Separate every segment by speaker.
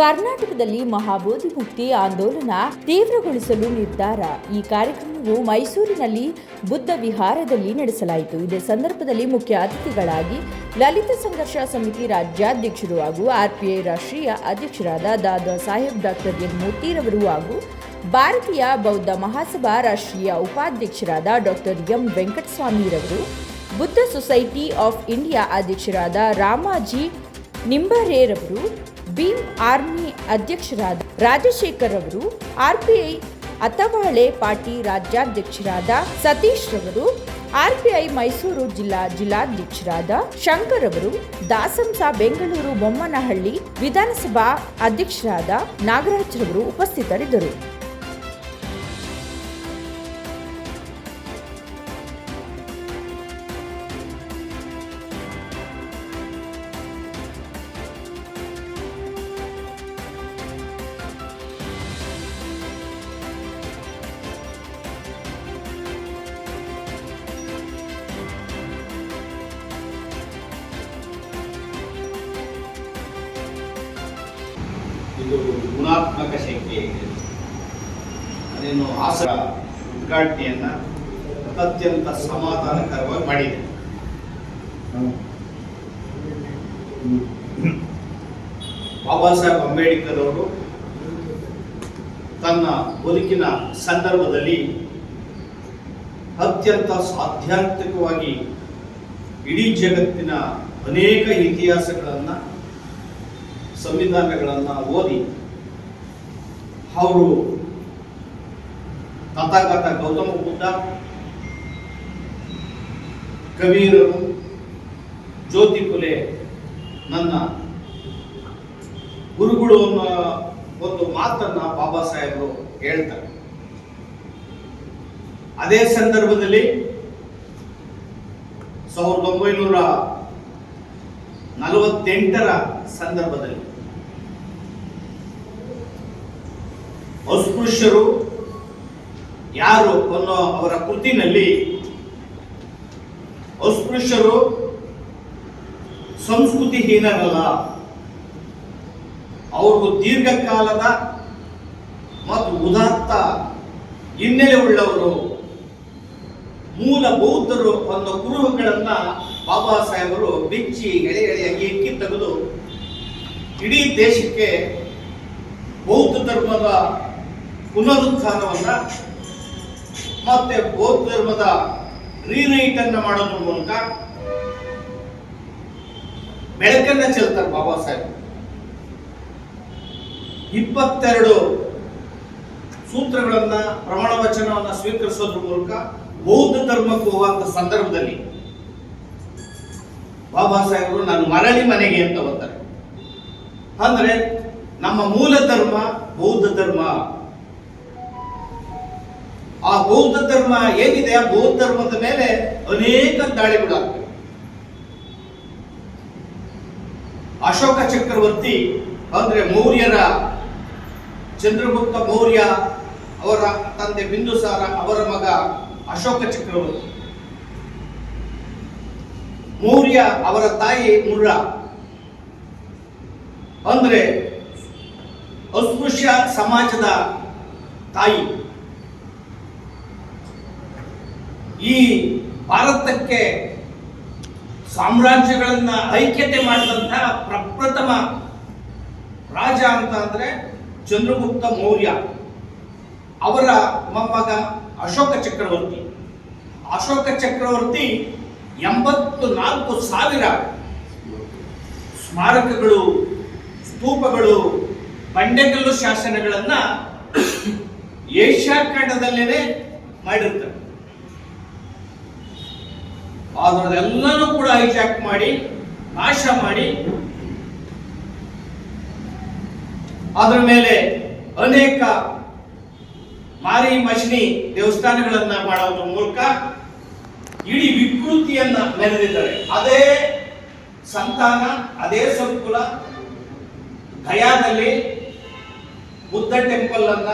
Speaker 1: ಕರ್ನಾಟಕದಲ್ಲಿ ಮಹಾಬೋಧಿ ಮುಕ್ತಿ ಆಂದೋಲನ ತೀವ್ರಗೊಳಿಸಲು ನಿರ್ಧಾರ. ಈ ಕಾರ್ಯಕ್ರಮವು ಮೈಸೂರಿನಲ್ಲಿ ಬುದ್ಧ ವಿಹಾರದಲ್ಲಿ ನಡೆಸಲಾಯಿತು. ಇದೇ ಸಂದರ್ಭದಲ್ಲಿ ಮುಖ್ಯ ಅತಿಥಿಗಳಾಗಿ ಲಲಿತ ಸಂಘರ್ಷ ಸಮಿತಿ ರಾಜ್ಯಾಧ್ಯಕ್ಷರು ಹಾಗೂ ಆರ್ಪಿಐ ರಾಷ್ಟ್ರೀಯ ಅಧ್ಯಕ್ಷರಾದ ದಾದಾ ಸಾಹೇಬ್ ಡಾಕ್ಟರ್ ಎನ್ ಮೂರ್ತಿರವರು ಹಾಗೂ ಭಾರತೀಯ ಬೌದ್ಧ ಮಹಾಸಭಾ ರಾಷ್ಟ್ರೀಯ ಉಪಾಧ್ಯಕ್ಷರಾದ ಡಾಕ್ಟರ್ ಎಂ ವೆಂಕಟಸ್ವಾಮಿರವರು ಬುದ್ಧ ಸೊಸೈಟಿ ಆಫ್ ಇಂಡಿಯಾ ಅಧ್ಯಕ್ಷರಾದ ರಾಮಾಜಿ ನಿಂಬರೇರವರು ಭೀಮ್ ಆರ್ಮಿ ಅಧ್ಯಕ್ಷರಾದ ರಾಜಶೇಖರ್ ಅವರು ಆರ್ಪಿಐ ಅಥವಾಳೆ ಪಾರ್ಟಿ ರಾಜ್ಯಾಧ್ಯಕ್ಷರಾದ ಸತೀಶ್ ರವರು ಆರ್ಪಿಐ ಮೈಸೂರು ಜಿಲ್ಲಾ ಜಿಲ್ಲಾಧ್ಯಕ್ಷರಾದ ಶಂಕರ್ ಅವರು ದಾಸಂಸ ಬೆಂಗಳೂರು ಬೊಮ್ಮನಹಳ್ಳಿ ವಿಧಾನಸಭಾ ಅಧ್ಯಕ್ಷರಾದ ನಾಗರಾಜ್ ರವರು ಉಪಸ್ಥಿತರಿದ್ದರು.
Speaker 2: ಬಾಬಾ ಸಾಹೇಬ್ ಅಂಬೇಡ್ಕರ್ ಅವರು ತನ್ನ ಬದುಕಿನ ಸಂದರ್ಭದಲ್ಲಿ ಅತ್ಯಂತ ಸಾಧ್ಯಾಂತಿಕವಾಗಿ ಇಡೀ ಜಗತ್ತಿನ ಅನೇಕ ಇತಿಹಾಸಗಳನ್ನು, ಸಂವಿಧಾನಗಳನ್ನು ಓದಿ ಅವರು ತಥಾಗತ ಗೌತಮ ಬುದ್ಧ, ಕಬೀರರು ಜ್ಯೋತಿಕುಲೆ ನನ್ನ ಗುರುಗಳು ಅನ್ನೋ ಒಂದು ಮಾತನ್ನ ಬಾಬಾ ಸಾಹೇಬರು ಹೇಳ್ತಾರೆ. ಅದೇ ಸಂದರ್ಭದಲ್ಲಿ ಸಾವಿರದ ಒಂಬೈನೂರ ನಲವತ್ತೆಂಟರ ಸಂದರ್ಭದಲ್ಲಿ ಅಸ್ಪೃಶ್ಯರು ಯಾರು ಅನ್ನೋ ಅವರ ಕೃತಿನಲ್ಲಿ ಅಸ್ಪೃಶ್ಯರು ಸಂಸ್ಕೃತಿಹೀನರಲ್ಲ. ಅವರು ದೀರ್ಘಕಾಲದ ಮತ್ತು ಉದಾತ್ತ ಹಿನ್ನೆಲೆ ಉಳ್ಳವರು ಮೂಲ ಬೌದ್ಧರು ಅನ್ನೋ ಕುರುಹುಗಳನ್ನ ಬಾಬಾ ಸಾಹೇಬರು ಬಿಚ್ಚಿ ಎಳೆ ಎಳೆಯಾಗಿ ಎಕ್ಕಿ ತೆಗೆದು ಇಡೀ ದೇಶಕ್ಕೆ ಬೌದ್ಧ ಧರ್ಮದ ಪುನರುತ್ಥಾನವನ್ನ ಮತ್ತೆ ಬೌದ್ಧ ಧರ್ಮದ ರೀನೈಟ್ ಅನ್ನ ಮಾಡೋದ್ರ ಮೂಲಕ ಬೆಳಕನ್ನ ಚೆಲ್ತಾರೆ ಬಾಬಾ ಸಾಹೇಬ್ ಇಪ್ಪತ್ತೆರಡು ಸೂತ್ರಗಳನ್ನ ಪ್ರಮಾಣ ವಚನವನ್ನ ಸ್ವೀಕರಿಸೋದ್ರ ಮೂಲಕ ಬೌದ್ಧ ಧರ್ಮಕ್ಕೆ ಹೋಗುವಂತ ಸಂದರ್ಭದಲ್ಲಿ ಬಾಬಾ ಸಾಹೇಬರು ನಾನು ಮರಳಿ ಮನೆಗೆ ಅಂತ ಬರ್ತಾರೆ. ಅಂದ್ರೆ ನಮ್ಮ ಮೂಲ ಧರ್ಮ ಬೌದ್ಧ ಧರ್ಮ. ಆ ಬೌದ್ಧ ಧರ್ಮ ಏನಿದೆ? ಆ ಬೌದ್ಧ ಧರ್ಮದ ಮೇಲೆ ಅನೇಕ ದಾಳಿಗಳಾಗ್ತವೆ. ಅಶೋಕ ಚಕ್ರವರ್ತಿ ಅಂದ್ರೆ ಮೌರ್ಯರ ಚಂದ್ರಗುಪ್ತ ಮೌರ್ಯ ಅವರ ತಂದೆ ಬಿಂದುಸಾರ ಅವರ ಮಗ ಅಶೋಕ ಚಕ್ರವರ್ತಿ. ಮೌರ್ಯ ಅವರ ತಾಯಿ ಮುರ್ರ. ಅಂದ್ರೆ ಅಸ್ಪೃಶ್ಯ ಸಮಾಜದ ತಾಯಿ. ಈ ಭಾರತಕ್ಕೆ ಸಾಮ್ರಾಜ್ಯಗಳನ್ನ ಐಕ್ಯತೆ ಮಾಡಿದಂತಹ ಪ್ರಪ್ರಥಮ ರಾಜ ಅಂತ ಅಂದ್ರೆ ಚಂದ್ರಗುಪ್ತ ಮೌರ್ಯ ಅವರ ಮೊಮ್ಮಗ ಅಶೋಕ ಚಕ್ರವರ್ತಿ. ಅಶೋಕ ಚಕ್ರವರ್ತಿ ಎಂಬತ್ತು ನಾಲ್ಕು ಸಾವಿರ ಸ್ಮಾರಕಗಳು, ಸ್ತೂಪಗಳು, ಬಂಡೆಕಲ್ಲು ಶಾಸನಗಳನ್ನು ಏಷ್ಯಾ ಖಂಡದಲ್ಲೇನೆ ಮಾಡಿರ್ತಾರೆ. ಅದರದೆಲ್ಲನೂ ಕೂಡ ಹೈಜಾಕ್ ಮಾಡಿ, ನಾಶ ಮಾಡಿ ಅದರ ಮೇಲೆ ಅನೇಕ ಮಾರಿ ಮಶಿನಿ ದೇವಸ್ಥಾನಗಳನ್ನ ಮಾಡೋದ್ರ ಮೂಲಕ ಇಡೀ ವಿಕೃತಿಯನ್ನ ಮೆರೆದಿದ್ದಾರೆ. ಅದೇ ಸಂತಾನ, ಅದೇ ಸಂಕುಲ, ಗಯಾದಲ್ಲಿ ಬುದ್ಧ ಟೆಂಪಲ್ ಅನ್ನ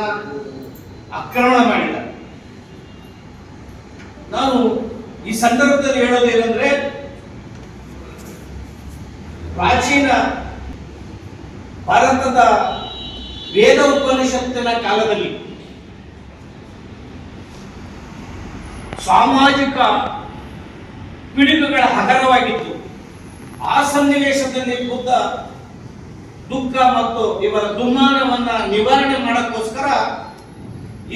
Speaker 2: ಆಕ್ರಮಣ ಮಾಡಿದ್ದಾರೆ. ನಾನು ಈ ಸಂದರ್ಭದಲ್ಲಿ ಹೇಳೋದೇನೆಂದ್ರೆ ಪ್ರಾಚೀನ ಭಾರತದ ವೇದ ಉಪನಿಷತ್ತಿನ ಕಾಲದಲ್ಲಿ ಸಾಮಾಜಿಕ ಪಿಡುಗುಗಳ ಹಗರವಾಗಿತ್ತು. ಆ ಸನ್ನಿವೇಶದಲ್ಲಿ ಬುದ್ಧ ದುಃಖ ಮತ್ತು ಇವರ ದುಮ್ಮಾನವನ್ನ ನಿವಾರಣೆ ಮಾಡಕ್ಕೋಸ್ಕರ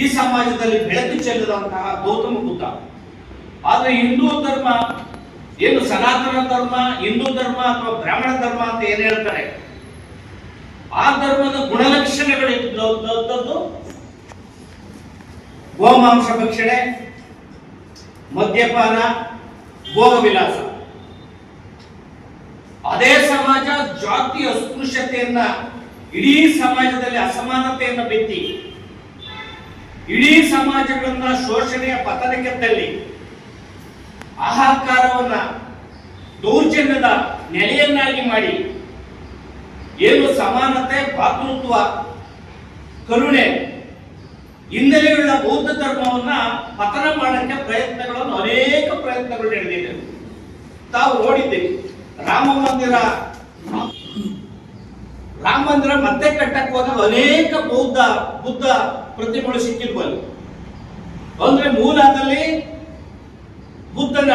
Speaker 2: ಈ ಸಮಾಜದಲ್ಲಿ ಬೆಳಕು ಚೆಲ್ಲಿದಂತಹ ಗೌತಮ ಬುದ್ಧ. ಆದ್ರೆ ಹಿಂದೂ ಧರ್ಮ ಏನು ಸನಾತನ ಧರ್ಮ, ಹಿಂದೂ ಧರ್ಮ ಅಥವಾ ಬ್ರಾಹ್ಮಣ ಧರ್ಮ ಅಂತ ಏನ್ ಹೇಳ್ತಾರೆ? ಆ ಧರ್ಮದ ಗುಣಲಕ್ಷಣಗಳಿದ್ದದ್ದು ಗೋಮಾಂಸ ಭಕ್ಷಣೆ, ಮದ್ಯಪಾನ ಭೋಗ ವಿಲಾಸ ಅದೇ ಸಮಾಜ ಜಾತಿ ಅಸ್ಪೃಶ್ಯತೆಯನ್ನ ಇಡೀ ಸಮಾಜದಲ್ಲಿ ಅಸಮಾನತೆಯನ್ನ ಬಿತ್ತಿ, ಇಡೀ ಸಮಾಜಗಳನ್ನ ಶೋಷಣೆಯ ಪತನಕ್ಕೆ ತಳ್ಳಿ ಆಹಾಕಾರವನ್ನ ದೌರ್ಜನ್ಯದ ನೆಲೆಯನ್ನಾಗಿ ಮಾಡಿ ಏನು ಸಮಾನತೆ, ಭಾತೃತ್ವ, ಕರುಣೆ, ಹಿನ್ನೆಲೆಯುಳ್ಳ ಬೌದ್ಧ ಧರ್ಮವನ್ನ ಪತನ ಮಾಡಕ್ಕೆ ಪ್ರಯತ್ನಗಳನ್ನು ಅನೇಕ ಪ್ರಯತ್ನಗಳು ನಡೆದಿದೆ. ತಾವು ನೋಡಿದ್ದೀವಿ ರಾಮ ಮಂದಿರ ರಾಮ ಮಂದಿರ ಮತ್ತೆ ಕಟ್ಟಕ್ಕೆ ಹೋದಾಗ ಅನೇಕ ಬೌದ್ಧ, ಬುದ್ಧ ಪ್ರತಿಮೆಗಳು ಸಿಕ್ಕಿದ್ವಲ್ಲಿ ಅಂದ್ರೆ ಮೂಲದಲ್ಲಿ ಬುದ್ಧನ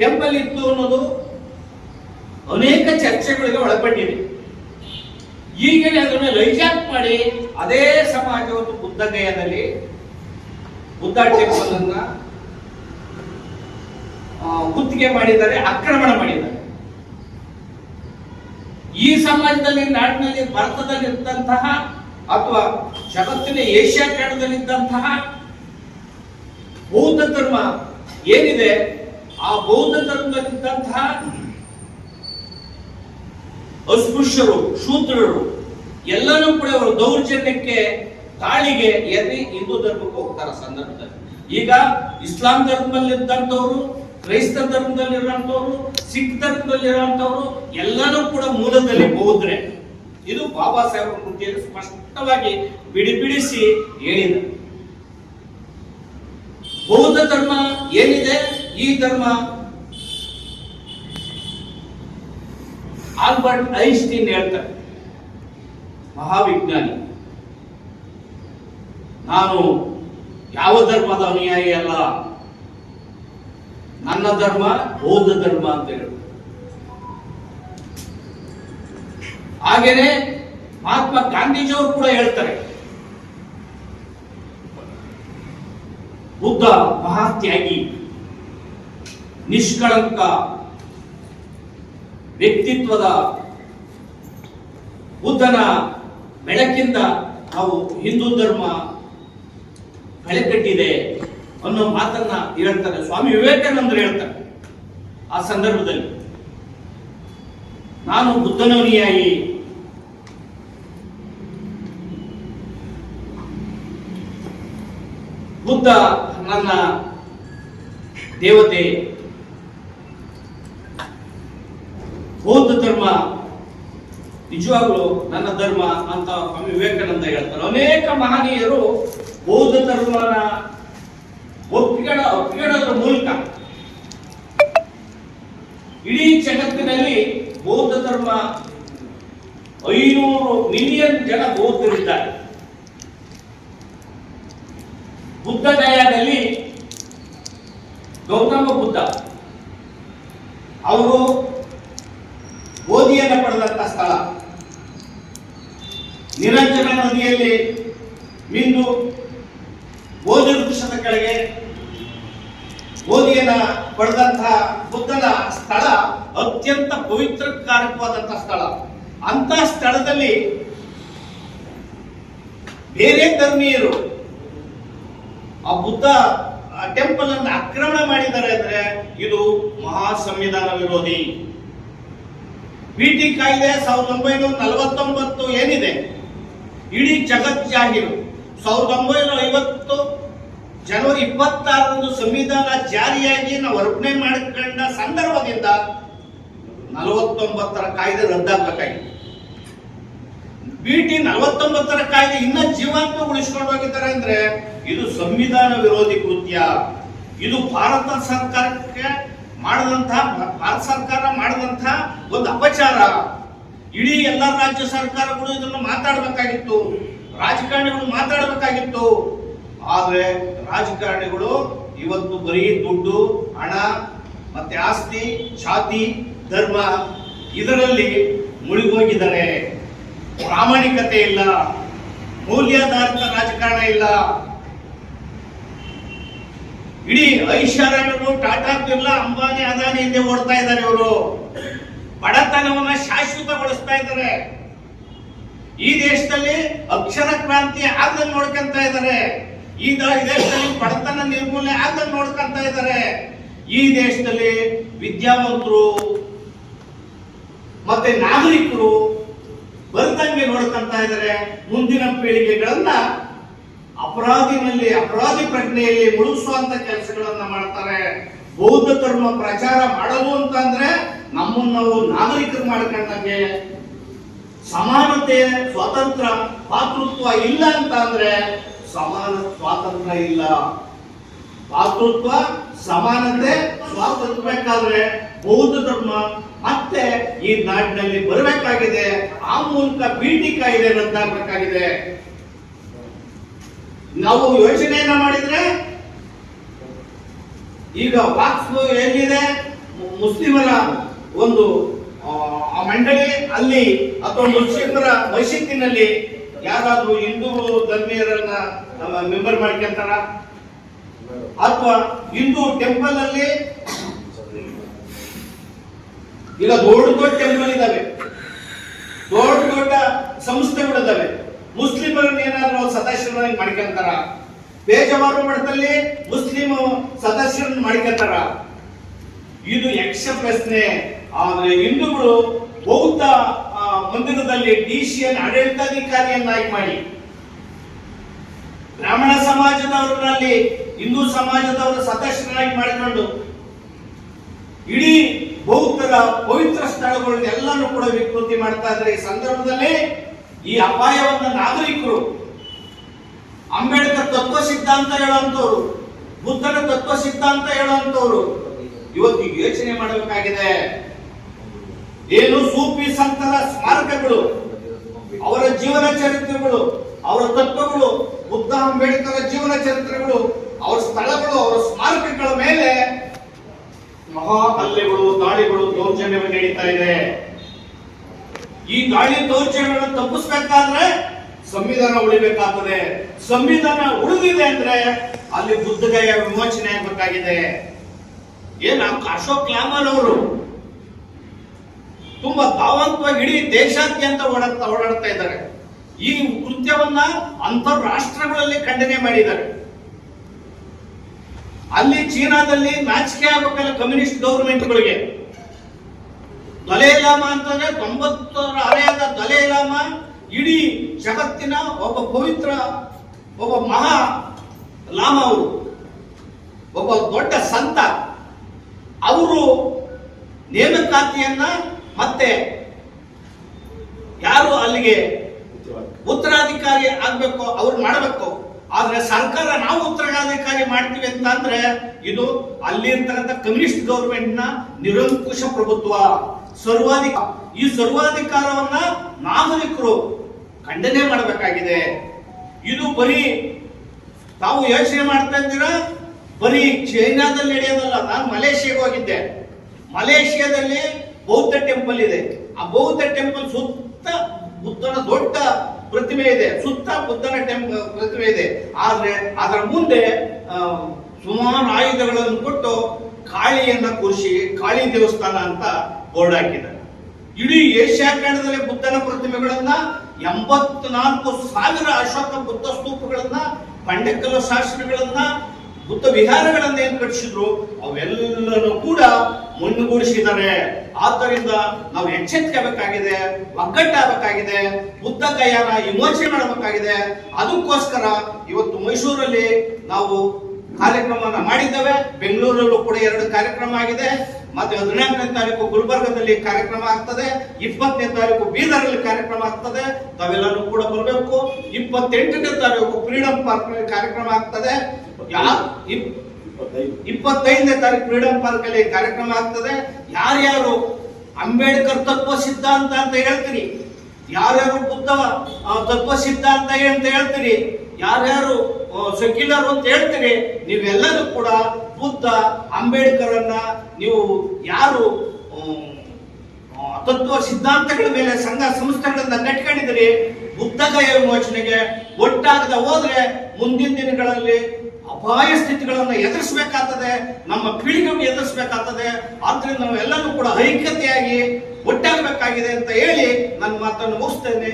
Speaker 2: ಟೆಂಪಲ್ ಇತ್ತು ಅನ್ನೋದು ಅನೇಕ ಚರ್ಚೆಗಳಿಗೆ ಒಳಪಟ್ಟಿದೆ. ಈಗಲೇ ಅದನ್ನು ಲೈಜಾಕ್ ಮಾಡಿ ಅದೇ ಸಮಾಜವನ್ನು ಬುದ್ಧಗಯದಲ್ಲಿ ಬುದ್ಧ ಗುತ್ತಿಗೆ ಮಾಡಿದ್ದಾರೆ, ಆಕ್ರಮಣ ಮಾಡಿದ್ದಾರೆ. ಈ ಸಮಾಜದಲ್ಲಿ, ನಾಡಿನಲ್ಲಿ ಭಾರತದಲ್ಲಿದ್ದಂತಹ ಅಥವಾ ಜಗತ್ತಿನ ಏಷ್ಯಾ ಖಂಡದಲ್ಲಿದ್ದಂತಹ ಬೌದ್ಧ ಧರ್ಮ ಏನಿದೆ, ಆ ಬೌದ್ಧ ಧರ್ಮದಲ್ಲಿದ್ದಂತಹ ಅಸ್ಪೃಶ್ಯರು, ಶೂದ್ರರು, ಎಲ್ಲರೂ ಕೂಡ ಅವರು ದೌರ್ಜನ್ಯಕ್ಕೆ ತಾಳಿಗೆ ಎಲ್ಲಿ ಹಿಂದೂ ಧರ್ಮಕ್ಕೆ ಹೋಗ್ತಾರ ಸಂದರ್ಭದಲ್ಲಿ. ಈಗ ಇಸ್ಲಾಂ ಧರ್ಮದಲ್ಲಿದ್ದಂಥವ್ರು, ಕ್ರೈಸ್ತ ಧರ್ಮದಲ್ಲಿರುವಂತವ್ರು ಸಿಖ್ ಧರ್ಮದಲ್ಲಿರುವಂತವ್ರು ಎಲ್ಲರೂ ಕೂಡ ಮೂಲದಲ್ಲಿ ಹೋದ್ರೆ ಇದು ಬಾಬಾ ಸಾಹೇಬ್ ಕೃತಿಯಲ್ಲಿ ಸ್ಪಷ್ಟವಾಗಿ ಬಿಡಿ ಬಿಡಿಸಿ ಹೇಳಿದ. ಬೌದ್ಧ ಧರ್ಮ ಏನಿದೆ? ಈ ಧರ್ಮ ಆಲ್ಬರ್ಟ್ ಐನ್ಸ್ಟೀನ್ ಹೇಳ್ತಾರೆ. ಮಹಾವಿಜ್ಞಾನಿ. ನಾನು ಯಾವ ಧರ್ಮದ ಅನುಯಾಯಿ ಅಲ್ಲ? ನನ್ನ ಧರ್ಮ ಬೌದ್ಧ ಧರ್ಮ ಅಂತ ಹೇಳ್ತಾರೆ ಹಾಗೇನೆ ಮಹಾತ್ಮ ಗಾಂಧೀಜಿಯವರು ಕೂಡ ಹೇಳ್ತಾರೆ. ಬುದ್ಧ ಮಹಾತ್ಯಾಗಿ, ನಿಷ್ಕಳಂಕ ವ್ಯಕ್ತಿತ್ವದ ಬುದ್ಧನ ಬೆಳಕಿಂದ ನಾವು ಹಿಂದೂ ಧರ್ಮ ಕಟ್ಟಿದೆ ಅನ್ನೋ ಮಾತನ್ನ ಹೇಳ್ತಾರೆ. ಸ್ವಾಮಿ ವಿವೇಕಾನಂದರು ಹೇಳ್ತಾರೆ ಆ ಸಂದರ್ಭದಲ್ಲಿ. ನಾನು ಬುದ್ಧನ ಅನುಯಾಯಿ ಬುದ್ಧ ನನ್ನ ದೇವತೆ ಬೌದ್ಧ ಧರ್ಮ ನಿಜವಾಗ್ಲೂ ನನ್ನ ಧರ್ಮ ಅಂತ ಸ್ವಾಮಿ ವಿವೇಕಾನಂದ ಹೇಳ್ತಾರೆ. ಅನೇಕ ಮಹನೀಯರು ಬೌದ್ಧ ಧರ್ಮನ ಒಪ್ಪಿಗಡ ಒಪ್ಪಿಗಡದ ಮೂಲಕ ಇಡೀ ಜಗತ್ತಿನಲ್ಲಿ ಬೌದ್ಧ ಧರ್ಮ ಐನೂರು ಮಿಲಿಯನ್ ಜನ ಬೌದ್ಧರಿದ್ದಾರೆ. ಬುದ್ಧ ಗಯಾದಲ್ಲಿ ಗೌತಮ ಬುದ್ಧ. ಅವರು ಬೋಧಿಯನ್ನು ಪಡೆದಂತ ಸ್ಥಳ. ನಿರಂಜನ ನದಿಯಲ್ಲಿ ಮಿಂದು ಗೋಧಿ ವೃಕ್ಷದ ಕೆಳಗೆ ಗೋಧಿಯನ್ನ ಪಡೆದಂತಹ ಬುದ್ಧನ ಸ್ಥಳ ಅತ್ಯಂತ ಪವಿತ್ರಕಾರಕವಾದಂತಹ ಸ್ಥಳ. ಅಂತ ಸ್ಥಳದಲ್ಲಿ ಬೇರೆ ಧರ್ಮೀಯರು ಆ ಬುದ್ಧ ಟೆಂಪಲ್ ಅನ್ನು ಆಕ್ರಮಣ ಮಾಡಿದ್ದಾರೆ ಅಂದ್ರೆ ಇದು ಮಹಾ ಸಂವಿಧಾನ ವಿರೋಧಿ. ಟಿ ಕಾಯ್ದೆ ಸಾವಿರದ ಒಂಬೈನೂರ ನಲವತ್ತೊಂಬತ್ತು ಏನಿದೆ? ಇಡೀ ಜಗತ್ ಜಾಹೀರು. ಸಾವಿರದ ಒಂಬೈನೂರ ಐವತ್ತು ಜನವರಿ ಇಪ್ಪತ್ತಾರರಂದು ಸಂವಿಧಾನ ಜಾರಿಯಾಗಿ ನಾವು ಅರ್ಪಣೆ ಮಾಡಿಕೊಂಡ ಸಂದರ್ಭದಿಂದ ನಲವತ್ತೊಂಬತ್ತರ ಕಾಯ್ದೆ ರದ್ದಾಗಬೇಕಾಗಿದೆ. ಬಿಟಿ ನಲವತ್ತೊಂಬತ್ತರ ಕಾಯ್ದೆ ಇನ್ನ ಜೀವಂತ ಉಳಿಸ್ಕೊಂಡು ಹೋಗಿದ್ದಾರೆ ಅಂದ್ರೆ ಇದು ಸಂವಿಧಾನ ವಿರೋಧಿ ಕೃತ್ಯ. ಇದು ಭಾರತ ಸರ್ಕಾರಕ್ಕೆ ಮಾಡಿದಂತಹ ಭಾರತ ಸರ್ಕಾರ ಮಾಡಿದಂತಹ ಒಂದು ಅಪಚಾರ. ಇಡೀ ಎಲ್ಲ ರಾಜ್ಯ ಸರ್ಕಾರಗಳು ಇದನ್ನು ಮಾತಾಡಬೇಕಾಗಿತ್ತು. ರಾಜಕಾರಣಿಗಳು ಮಾತಾಡಬೇಕಾಗಿತ್ತು. ಆದರೆ ರಾಜಕಾರಣಿಗಳು ಇವತ್ತು ಬರೀ ದುಡ್ಡು, ಹಣ, ಮತ್ತೆ ಆಸ್ತಿ, ಜಾತಿ, ಧರ್ಮ ಇದರಲ್ಲಿ ಮುಳುಗೋಗಿದ್ದಾರೆ. ಪ್ರಾಮಾಣಿಕತೆ ಇಲ್ಲ. ಮೌಲ್ಯಾಧಾರಿತ ರಾಜಕಾರಣ ಇಲ್ಲ. ಇಡೀ ಐಶ್ವರ್ಯನು ಟಾಟಾ ಬಿರ್ಲಾ, ಅಂಬಾನಿ, ಅದಾನಿ ಹಿಂದೆ ಓಡ್ತಾ ಇದ್ದಾರೆ ಇವರು. ಬಡತನವನ್ನ ಶಾಶ್ವತಗೊಳಿಸ್ತಾ ಇದ್ದಾರೆ. ಈ ದೇಶದಲ್ಲಿ ಅಕ್ಷರ ಕ್ರಾಂತಿ ಆಗದಂಗ್ ನೋಡ್ಕೊಂತ ಇದ್ದಾರೆ. ಈ ದೇಶದಲ್ಲಿ ಬಡತನ ನಿರ್ಮೂಲನೆ ಆಗದಂಗ್ ನೋಡ್ಕೊಂತ ಇದ್ದಾರೆ. ಈ ದೇಶದಲ್ಲಿ ವಿದ್ಯಾವಂತರು ಮತ್ತೆ ನಾಗರಿಕರು ಬರ್ತಂಗೆ ನೋಡ್ಕೊಂತ ಇದ್ದಾರೆ. ಮುಂದಿನ ಪೀಳಿಗೆಗಳನ್ನ ಅಪರಾಧಿನಲ್ಲಿ, ಅಪರಾಧಿ ಪ್ರಜ್ಞೆಯಲ್ಲಿ ಮುಳುಗಿಸುವಂತ ಕೆಲಸಗಳನ್ನ ಮಾಡ್ತಾರೆ. ಬೌದ್ಧ ಧರ್ಮ ಪ್ರಚಾರ ಮಾಡೋದು ಅಂತಂದ್ರೆ ನಮ್ಮನ್ನ ನಾವು ನಾಗರಿಕರು ಮಾಡ್ಕೊಂಡಂಗೆ ಸಮಾನತೆ, ಸ್ವಾತಂತ್ರ್ಯ ಪಾತೃತ್ವ ಇಲ್ಲ ಅಂತ ಅಂದ್ರೆ ಸಮಾನ ಸ್ವಾತಂತ್ರ್ಯ ಇಲ್ಲ. ಪಾತೃತ್ವ ಸಮಾನತೆ, ಸ್ವಾತಂತ್ರ್ಯ ಬೇಕಾದ್ರೆ ಬೌದ್ಧ ಧರ್ಮ ಮತ್ತೆ ಈ ನಾಡಿನಲ್ಲಿ ಬರಬೇಕಾಗಿದೆ. ಆ ಮೂಲಕ ಬೀಟಿ ಇದೆ ರದ್ದಾಗಬೇಕಾಗಿದೆ. ನಾವು ಯೋಚನೆಯನ್ನ ಮಾಡಿದ್ರೆ ಈಗ ವಾಕ್ಸ್ ಏನಿದೆ ಮುಸ್ಲಿಮರ ಒಂದು ಆ, ಮಂಡಳಿ ಅಲ್ಲಿ ಅಥವಾ ಮುಸ್ಲಿಮರ ಮಸೀದಿನಲ್ಲಿ ಯಾರಾದ್ರೂ ಹಿಂದೂ ಧರ್ಮೀಯರನ್ನ ಮೆಂಬರ್ ಮಾಡ್ಕೊಂತಾರ? ಅಥವಾ ಹಿಂದೂ ಟೆಂಪಲ್ ಅಲ್ಲಿ ಈಗ ದೊಡ್ಡ ದೊಡ್ಡ ಟೆಂಪಲ್ ಇದಾವೆ. ದೊಡ್ಡ ದೊಡ್ಡ ಸಂಸ್ಥೆಗಳಿದಾವೆ. ಮುಸ್ಲಿಮರನ್ನ ಏನಾದ್ರೂ ಸದಸ್ಯರನ್ನಾಗಿ ಮಾಡ್ಕೊಂತಾರ? ಬೇಜವಾರು ಮಠದಲ್ಲಿ ಮುಸ್ಲಿಂ ಸದಸ್ಯರನ್ನ ಮಾಡ್ಕೊಂತಾರ? ಇದು ಯಕ್ಷ ಪ್ರಶ್ನೆ. ಆದ್ರೆ ಹಿಂದೂಗಳು ಬೌದ್ಧ ಮಂದಿರದಲ್ಲಿ ಡಿ ಸಿ ಆಡಳಿತಾಧಿಕಾರಿಯನ್ನಾಗಿ ಮಾಡಿ. ಬ್ರಾಹ್ಮಣ ಸಮಾಜದವರಲ್ಲಿ ಹಿಂದೂ ಸಮಾಜದವರ ಸದಸ್ಯರನ್ನಾಗಿ ಮಾಡಿಕೊಂಡು ಇಡೀ ಬೌದ್ಧರ ಪವಿತ್ರ ಸ್ಥಳಗಳನ್ನೆಲ್ಲರೂ ಕೂಡ ವಿಕೃತಿ ಮಾಡ್ತಾ ಇದ್ರೆ ಈ ಸಂದರ್ಭದಲ್ಲಿ ಈ ಅಪಾಯವನ್ನು ನಾಗರಿಕರು, ಅಂಬೇಡ್ಕರ್ ತತ್ವ ಸಿದ್ಧಾಂತ ಹೇಳುವಂತವ್ರು, ಬುದ್ಧನ ತತ್ವ ಸಿದ್ಧಾಂತ ಹೇಳುವಂತವ್ರು, ಇವತ್ತು ಯೋಚನೆ ಮಾಡಬೇಕಾಗಿದೆ. ಏನು ಸೂಫಿ ಸಂತರ ಸ್ಮಾರಕಗಳು, ಅವರ ಜೀವನ ಚರಿತ್ರೆಗಳು, ಅವರ ತತ್ವಗಳು, ಬುದ್ಧ ಅಂಬೇಡ್ಕರ್ ಜೀವನ ಚರಿತ್ರೆಗಳು, ಅವರ ಸ್ಥಳಗಳು, ಅವರ ಸ್ಮಾರಕಗಳ ಮೇಲೆ ಮಹಾ ಹಲ್ಲೆಗಳು ದಾಳಿಗಳು ದೌರ್ಜನ್ಯವನ್ನು ನಡೀತಾ ಇದೆ. ಈ ಗಾಳಿ ದೌರ್ಜನ್ಯಗಳನ್ನು ತಪ್ಪಿಸ್ಬೇಕಾದ್ರೆ ಸಂವಿಧಾನ ಉಳಿಬೇಕಾಗ್ತದೆ. ಸಂವಿಧಾನ ಉಳಿದಿದೆ ಅಂದ್ರೆ ಅಲ್ಲಿ ಬುದ್ಧಗಯ ವಿಮೋಚನೆ ಆಗಬೇಕಾಗಿದೆ. ಏನ ಅಶೋಕ್ ಲಾಮನ್ ಅವರು ತುಂಬಾ ಭಾವಂತವಾಗಿ ಇಡೀ ದೇಶಾದ್ಯಂತ ಓಡಾಡ್ತಾ ಓಡಾಡ್ತಾ ಇದ್ದಾರೆ. ಈ ಕೃತ್ಯವನ್ನ ಅಂತಾರಾಷ್ಟ್ರಗಳಲ್ಲಿ ಖಂಡನೆ ಮಾಡಿದ್ದಾರೆ. ಅಲ್ಲಿ ಚೀನಾದಲ್ಲಿ ನಾಚಿಕೆ ಆಗಬೇಕಲ್ಲ ಕಮ್ಯುನಿಸ್ಟ್ ಗೌರ್ಮೆಂಟ್ಗಳಿಗೆ ದಲೈ ಲಾಮ ಅಂತಂದ್ರೆ ತೊಂಬತ್ತರ ಅಲೆಯಾದ ದಲೈ ಲಾಮ ಇಡೀ ಜಗತ್ತಿನ ಒಬ್ಬ ಪವಿತ್ರ, ಒಬ್ಬ ಮಹಾ ಲಾಮ ಅವರು, ಒಬ್ಬ ದೊಡ್ಡ ಸಂತ. ಅವರು ನೇಮಕಾತಿಯನ್ನ ಮತ್ತೆ ಯಾರು ಅಲ್ಲಿಗೆ ಉತ್ತರಾಧಿಕಾರಿ ಆಗ್ಬೇಕು, ಅವ್ರು ಮಾಡಬೇಕು. ಆದ್ರೆ ಸರ್ಕಾರ ನಾವು ಉತ್ತರಾಧಿಕಾರಿ ಮಾಡ್ತೀವಿ ಅಂತ ಅಂದ್ರೆ ಇದು ಅಲ್ಲಿರ್ತಕ್ಕಂಥ ಕಮ್ಯುನಿಸ್ಟ್ ಗೌರ್ಮೆಂಟ್ನ ನಿರಂಕುಶ ಪ್ರಭುತ್ವ. ಸರ್ವಾಧಿಕ, ಈ ಸರ್ವಾಧಿಕಾರವನ್ನ ನಾಗರಿಕರು ಖಂಡನೆ ಮಾಡಬೇಕಾಗಿದೆ. ಇದು ಬರೀ ತಾವು ಯೋಚನೆ ಮಾಡ್ತಾ ಇದ್ದೀರಾ? ಬರೀ ಚೈನಾದಲ್ಲಿ ನಡೆಯೋದಲ್ಲ, ನಾನು ಮಲೇಷಿಯಾಗೆ ಹೋಗಿದ್ದೆ. ಮಲೇಷಿಯಾದಲ್ಲಿ ಬೌದ್ಧ ಟೆಂಪಲ್ ಇದೆ. ಆ ಬೌದ್ಧ ಟೆಂಪಲ್ ಸುತ್ತ ಬುದ್ಧನ ದೊಡ್ಡ ಪ್ರತಿಮೆ ಇದೆ. ಸುತ್ತ ಬುದ್ಧನ ಟೆಂಪಲ್ ಪ್ರತಿಮೆ ಇದೆ. ಆದ್ರೆ ಅದರ ಮುಂದೆ ಸುಮಾರು ಆಯುಧಗಳನ್ನು ಕೊಟ್ಟು ಕಾಳಿಯನ್ನ ಕೂರಿಸಿ, ಕಾಳಿ ದೇವಸ್ಥಾನ ಅಂತ ಬೋರ್ಡ್ ಹಾಕಿದ್ದಾರೆ. ಇಡೀ ಏಷ್ಯಾ ಖಂಡದಲ್ಲಿ ಬುದ್ಧನ ಪ್ರತಿಮೆಗಳನ್ನ ಎಂಬತ್ನಾಲ್ಕು ಸಾವಿರ ಅಶೋಕ ಬುದ್ಧ ಸ್ತೂಪಗಳನ್ನ ಬಂಡೆಕಲ್ಲು ಶಾಸನಗಳನ್ನ ಬುದ್ಧ ವಿಹಾರಗಳನ್ನ ಏನ್ ಕಟ್ಟಿಸಿದ್ರು, ಅವೆಲ್ಲನೂ ಕೂಡ ಮುನ್ನುಗೂಡಿಸಿದ್ದಾರೆ ಆದ್ದರಿಂದ ನಾವು ಎಚ್ಚೆತ್ಕೋಬೇಕಾಗಿದೆ ಒಗ್ಗಟ್ಟಾಗಬೇಕಾಗಿದೆ, ಬುದ್ಧ ಗಯಾನ ವಿಮೋಚನೆ ಮಾಡಬೇಕಾಗಿದೆ. ಅದಕ್ಕೋಸ್ಕರ ಇವತ್ತು ಮೈಸೂರಲ್ಲಿ ನಾವು ಕಾರ್ಯಕ್ರಮವನ್ನ ಮಾಡಿದ್ದೇವೆ. ಬೆಂಗಳೂರಲ್ಲೂ ಕೂಡ ಎರಡು ಕಾರ್ಯಕ್ರಮ ಆಗಿದೆ. ಮತ್ತೆ ಹದಿನಾಲ್ಕನೇ ತಾರೀಕು ಗುಲ್ಬರ್ಗದಲ್ಲಿ ಕಾರ್ಯಕ್ರಮ ಆಗ್ತದೆ. ಇಪ್ಪತ್ತನೇ ತಾರೀಕು ಬೀದರಲ್ಲಿ ಕಾರ್ಯಕ್ರಮ ಆಗ್ತದೆ. ತಾವೆಲ್ಲರೂ ಕೂಡ ಬರಬೇಕು. ಇಪ್ಪತ್ತೆಂಟನೇ ತಾರೀಕು ಫ್ರೀಡಂ ಪಾರ್ಕ್ನಲ್ಲಿ ಕಾರ್ಯಕ್ರಮ ಆಗ್ತದೆ. ಇಪ್ಪತ್ತೈದನೇ ತಾರೀಕು ಫ್ರೀಡಂ ಪಾರ್ಕ್ ಅಲ್ಲಿ ಕಾರ್ಯಕ್ರಮ ಆಗ್ತದೆ. ಯಾರ್ಯಾರು ಅಂಬೇಡ್ಕರ್ ತತ್ವ ಸಿದ್ಧಾಂತ ಅಂತ ಹೇಳ್ತೀರಿ. ಯಾರ್ಯಾರು ಬುದ್ಧ ತತ್ವ ಸಿದ್ಧಾಂತ ಅಂತ ಹೇಳ್ತೀರಿ. ಯಾರ್ಯಾರು ಸೆಕ್ಯುಲರ್ ಅಂತ ಹೇಳ್ತೀರಿ ನೀವೆಲ್ಲರೂ ಕೂಡ ಬುದ್ಧ, ಅಂಬೇಡ್ಕರನ್ನ ನೀವು ಯಾರು ತತ್ವ ಸಿದ್ಧಾಂತಗಳ ಮೇಲೆ ಸಂಘ ಸಂಸ್ಥೆಗಳನ್ನ ಕಟ್ಕೊಂಡಿದ್ದೀರಿ ಬುದ್ಧಗಯ ವಿಮೋಚನೆಗೆ ಒಟ್ಟಾಗದ ಹೋದ್ರೆ ಮುಂದಿನ ದಿನಗಳಲ್ಲಿ ಅಪಾಯ ಸ್ಥಿತಿಗಳನ್ನು ಎದುರಿಸಬೇಕಾಗ್ತದೆ, ನಮ್ಮ ಪೀಳಿಗೆಗೆ ಎದುರಿಸಬೇಕಾಗ್ತದೆ. ಆದ್ರಿಂದ ನಾವೆಲ್ಲರೂ ಕೂಡ ಐಕ್ಯತೆಯಾಗಿ ಒಟ್ಟಾಗಬೇಕಾಗಿದೆ ಅಂತ ಹೇಳಿ ನನ್ನ ಮಾತನ್ನು ಮುಗಿಸ್ತೇನೆ.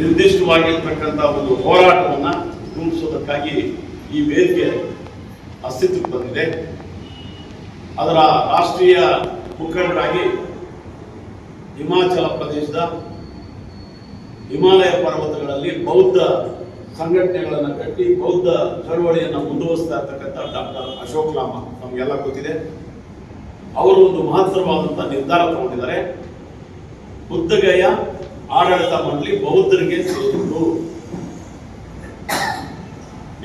Speaker 3: ನಿರ್ದಿಷ್ಟವಾಗಿರ್ತಕ್ಕಂಥ ಒಂದು ಹೋರಾಟವನ್ನ ರೂಪಿಸೋದಕ್ಕಾಗಿ ಈ ವೇದಿಕೆ ಅಸ್ತಿತ್ವಕ್ಕೆ ಬಂದಿದೆ. ಅದರ ರಾಷ್ಟ್ರೀಯ ಮುಖಂಡರಾಗಿ ಹಿಮಾಚಲ ಪ್ರದೇಶದ ಹಿಮಾಲಯ ಪರ್ವತಗಳಲ್ಲಿ ಬೌದ್ಧ ಸಂಘಟನೆಗಳನ್ನು ಕಟ್ಟಿ ಬೌದ್ಧ ಚಳವಳಿಯನ್ನು ಮುಂದುವರಿಸ್ತಾ ಇರ್ತಕ್ಕಂಥ ಡಾಕ್ಟರ್ ಅಶೋಕ್ ಲಾಮ ನಮಗೆಲ್ಲ ಗೊತ್ತಿದೆ. ಅವರು ಒಂದು ಮಹತ್ತರವಾದಂಥ ನಿರ್ಧಾರ ತಗೊಂಡಿದ್ದಾರೆ. ಬುದ್ಧಗಯ ಆಡಳಿತ ಮಂಡಳಿ ಬೌದ್ಧರಿಗೆ ಸೇರಿದ್ದು